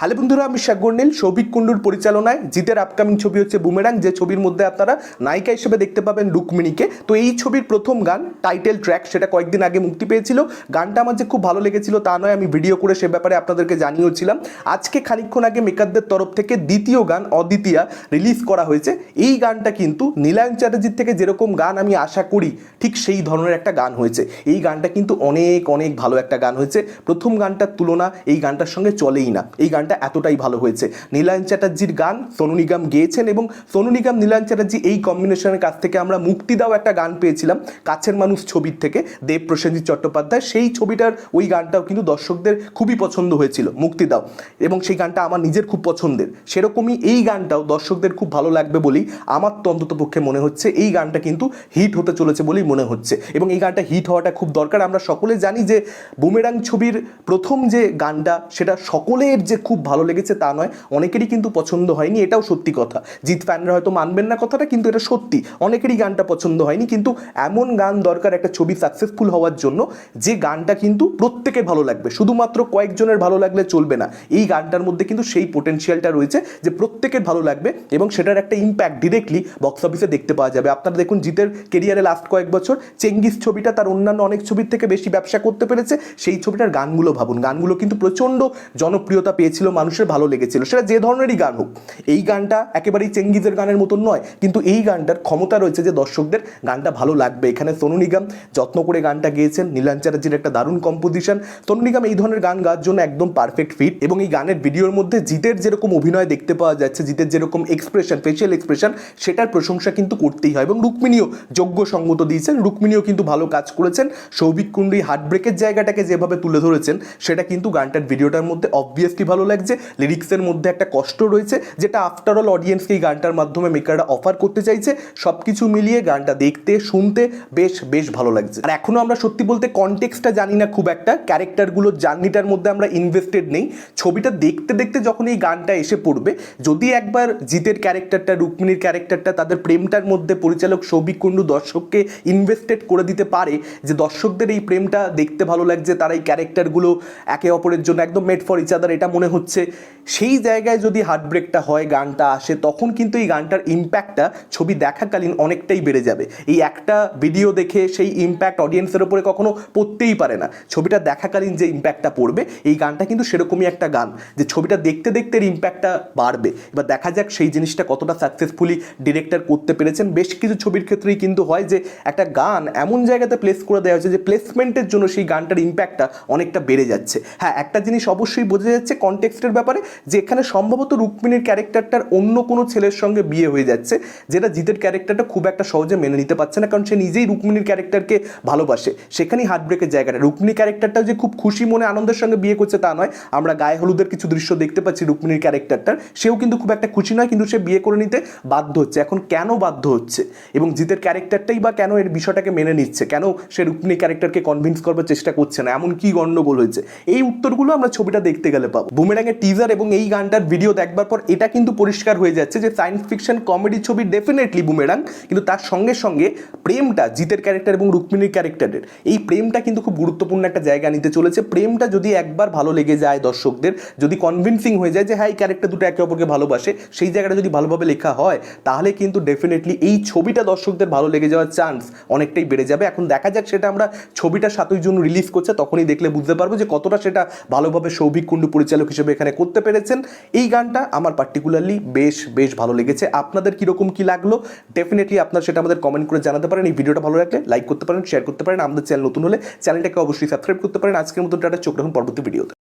Hello বন্ধুরা, আমি শাকগর্নীল সৌভিক কুণ্ডুর পরিচালনায় জিতের আপকামিং ছবি হচ্ছে বুমেরাং যে ছবির মধ্যে আপনারা নায়িকা হিসেবে দেখতে পাবেন রুক্মিণীকে। তো এই ছবির প্রথম গান টাইটেল ট্র্যাক সেটা কয়েকদিন আগে মুক্তি পেয়েছিল। গানটা আমার যে খুব ভালো লেগেছিল তা নয়, আমি ভিডিও করে সে ব্যাপারে আপনাদেরকে জানিয়েছিলাম আজকে খানিকক্ষণ আগে মেকারদের তরফ থেকে দ্বিতীয় গান, অদ্বিতীয়া রিলিজ করা হয়েছে। এই গানটা কিন্তু নীলায়ন চ্যাটার্জির থেকে যেরকম গান আমি আশা করি, ঠিক সেই ধরনের একটা গান হয়েছে। এই গানটা কিন্তু অনেক অনেক ভালো একটা গান হয়েছে। প্রথম গানটার তুলনা এই গানটার সঙ্গে চলেই না। এই গানটা এতটাই ভালো হয়েছে। নীলায়ন চ্যাটার্জির গান সোনু নিগম গেয়েছেন এবং সোনু নিগম, নীলায়ন চ্যাটার্জি এই কম্বিনেশনের কাছ থেকে আমরা মুক্তি দাও একটা গান পেয়েছিলাম কাছের মানুষ ছবির থেকে দেব প্রসেনজিৎ চট্টোপাধ্যায়। সেই ছবিটার ওই গানটাও কিন্তু দর্শকদের খুবই পছন্দ হয়েছিল, মুক্তি দাও। এবং সেই গানটা আমার নিজের খুব পছন্দের। সেরকমই এই গানটাও দর্শকদের খুব ভালো লাগবে বলেই আমার তো অন্তত পক্ষে মনে হচ্ছে এই গানটা কিন্তু হিট হতে চলেছে বলেই মনে হচ্ছে। এবং এই গানটা হিট হওয়াটা খুব দরকার। আমরা সকলে জানি যে বুমেরাং ছবির প্রথম যে গানটা, সেটা সকলের যে খুব ভালো লেগেছে তা নয়। অনেকেরই কিন্তু পছন্দ হয়নি, এটাও সত্যি কথা। জিৎ ফ্যানরা হয়তো মানবেন না কথাটা, কিন্তু এটা সত্যি। অনেকেরই গানটা পছন্দ হয়নি, কিন্তু এমন গান দরকার একটা ছবি সাকসেসফুল হওয়ার জন্য, যে গানটা কিন্তু প্রত্যেকের ভালো লাগবে। শুধুমাত্র কয়েকজনের ভালো লাগলে চলবে না। এই গানটার মধ্যে কিন্তু সেই পোটেনশিয়ালটা রয়েছে, যে প্রত্যেকের ভালো লাগবে এবং সেটার একটা ইম্প্যাক্ট ডিরেক্টলি বক্স অফিসে দেখতে পাওয়া যাবে। আপনারা দেখুন, জিতের কেরিয়ারে লাস্ট কয়েক বছর, চেঙ্গিস ছবিটা তার অন্যান্য অনেক ছবির থেকে বেশি ব্যবসা করতে পেরেছে। সেই ছবিটার গানগুলো ভাবুন। গানগুলো কিন্তু প্রচণ্ড জনপ্রিয়তা পেয়েছিল মানুষের ভালো লেগেছিল। সেটা যে ধরনেরই গান হোক, এই গানটা একেবারেই চেঙ্গিজের গানের মতন নয়, কিন্তু এই গানটার ক্ষমতা রয়েছে যে দর্শকদের গানটা ভালো লাগবে। এখানে সোনু নিগম যত্ন করে গানটা গেয়েছেন নীলান চ্যাটার্জির একটা দারুণ কম্পোজিশন সোনু নিগম এই ধরনের গান গাওয়ার জন্য একদম পারফেক্ট ফিট এবং এই গানের ভিডিওর মধ্যে জিতের যেরকম অভিনয় দেখতে পাওয়া যাচ্ছে, জিতের যেরকম এক্সপ্রেশন ফেশিয়াল এক্সপ্রেশন সেটার প্রশংসা কিন্তু করতেই হয় এবং রুক্মিণীও যোগ্য সঙ্গত দিয়েছেন। রুক্মিণীও কিন্তু ভালো কাজ করেছেন। সৌভিক কুণ্ডি হার্ট ব্রেকের জায়গাটাকে যেভাবে তুলে ধরেছেন, সেটা কিন্তু গানটার ভিডিওটার মধ্যে অবভিয়াসলি ভালো লাগছে লিরিক্সের মধ্যে একটা কষ্ট রয়েছে, যেটা আফটার অল অডিয়েন্সকে এই গানটার মাধ্যমে মেকাররা অফার করতে চাইছে সব কিছু মিলিয়ে গানটা দেখতে, শুনতে বেশ বেশ ভালো লাগছে। আর এখনও আমরা সত্যি বলতে কনটেক্সটটা জানি না খুব একটা ক্যারেক্টারগুলোর জার্নিটার মধ্যে আমরা ইনভেস্টেড নেই। ছবিটা দেখতে দেখতে যখন এই গানটা এসে পড়বে, যদি একবার জিতের ক্যারেক্টারটা রুক্মিণীর ক্যারেক্টারটা তাদের প্রেমটার মধ্যে পরিচালক সৌভিক কুণ্ডু দর্শককে ইনভেস্টেড করে দিতে পারে, যে দর্শকদের এই প্রেমটা দেখতে ভালো লাগছে, তারা এই ক্যারেক্টারগুলো একে অপরের জন্য একদম মেড ফর ইচ আদার এটা মনে হচ্ছে হচ্ছে সেই জায়গায় যদি হার্ট ব্রেকটা হয় গানটা আসে, তখন কিন্তু এই গানটার ইম্প্যাক্টটা ছবি দেখাকালীন অনেকটাই বেড়ে যাবে। এই একটা ভিডিও দেখে সেই ইম্প্যাক্ট অডিয়েন্সের ওপরে কখনো পড়তেই পারে না। ছবিটা দেখাকালীন যে ইম্প্যাক্টটা পড়বে, এই গানটা কিন্তু সেরকমই একটা গান। যে ছবিটা দেখতে দেখতে এর ইম্প্যাক্টটা বাড়বে। এবার দেখা যাক সেই জিনিসটা কতটা সাকসেসফুলি ডিরেক্টর করতে পেরেছেন। বেশ কিছু ছবির ক্ষেত্রেই কিন্তু হয় যে একটা গান এমন জায়গাতে প্লেস করে দেওয়া হয়েছে যে প্লেসমেন্টের জন্য সেই গানটার ইম্প্যাক্টটা অনেকটা বেড়ে যাচ্ছে। হ্যাঁ একটা জিনিস অবশ্যই বোঝা যাচ্ছে কনটেক্সটের ব্যাপারে। যে এখানে সম্ভবত রুক্মিণীর ক্যারেক্টারটার অন্য কোনো ছেলের সঙ্গে বিয়ে হয়ে যাচ্ছে, যেটা জিতের ক্যারেক্টারটা খুব একটা সহজে মেনে নিতে পারছে না, কারণ সে নিজেই রুক্মিণীর ক্যারেক্টারকে ভালোবাসে। সেখানেই হার্ট ব্রেকের জায়গাটা। রুক্মিণী ক্যারেক্টারটাও যে খুব খুশি মনে আনন্দের সঙ্গে বিয়ে করছে তা নয়। আমরা গায়ে হলুদের কিছু দৃশ্য দেখতে পাচ্ছি রুক্মিণীর ক্যারেক্টারটার। সেও কিন্তু খুব একটা খুশি নয়, কিন্তু সে বিয়ে করে নিতে বাধ্য হচ্ছে। এখন কেন বাধ্য হচ্ছে? এবং জিতের ক্যারেক্টারটাই বা কেন এর বিষয়টাকে মেনে নিচ্ছে? কেন সে রুক্মিণী ক্যারেক্টারকে কনভিন্স করবার চেষ্টা করছে না? এমন কি গন্ডগোল হয়েছে? এই উত্তরগুলো আমরা ছবিটা দেখতে গেলে পাবো। বুমেরাঙের টিজার এবং এই গানটার ভিডিও দেখবার পর এটা কিন্তু পরিষ্কার হয়ে যাচ্ছে যে সায়েন্স ফিকশন কমেডি ছবি ডেফিনেটলি বুমেরাং কিন্তু তার সঙ্গে সঙ্গে প্রেমটা জিতের ক্যারেক্টার এবং রুক্মিণীর ক্যারেক্টারের এই প্রেমটা কিন্তু খুব গুরুত্বপূর্ণ একটা জায়গা নিতে চলেছে। প্রেমটা যদি একবার ভালো লেগে যায় দর্শকদের, যদি কনভিন্সিং হয়ে যায় যে হ্যাঁ এই ক্যারেক্টার দুটো একে অপরকে ভালোবাসে, সেই জায়গাটা যদি ভালোভাবে লেখা হয়, তাহলে কিন্তু ডেফিনেটলি এই ছবিটা দর্শকদের ভালো লেগে যাওয়ার চান্স অনেকটাই বেড়ে যাবে। এখন দেখা যাক সেটা আমরা ছবিটা সাতই জুন রিলিজ করছে, তখনই দেখলে বুঝতে পারব যে কতটা সেটা ভালোভাবে সৌভিক কুণ্ডু পরিচালক হিসেবে এখানে করতে পেরেছেন এই গানটা আমার পার্টিকুলারলি বেশ বেশ ভালো লেগেছে। আপনাদের কীরকম কী লাগল? ডেফিনেটলি আপনারা সেটা আমাদের কমেন্ট করে জানাতে পারেন। এই ভিডিওটা ভালো লাগলে লাইক করতে পারেন শেয়ার করতে পারেন। আমাদের চ্যানেল নতুন হলে চ্যানেলটাকে অবশ্যই সাবস্ক্রাইব করতে পারেন। আজকের মতো টাটা, চোখ রাখুন পরবর্তী ভিডিওতে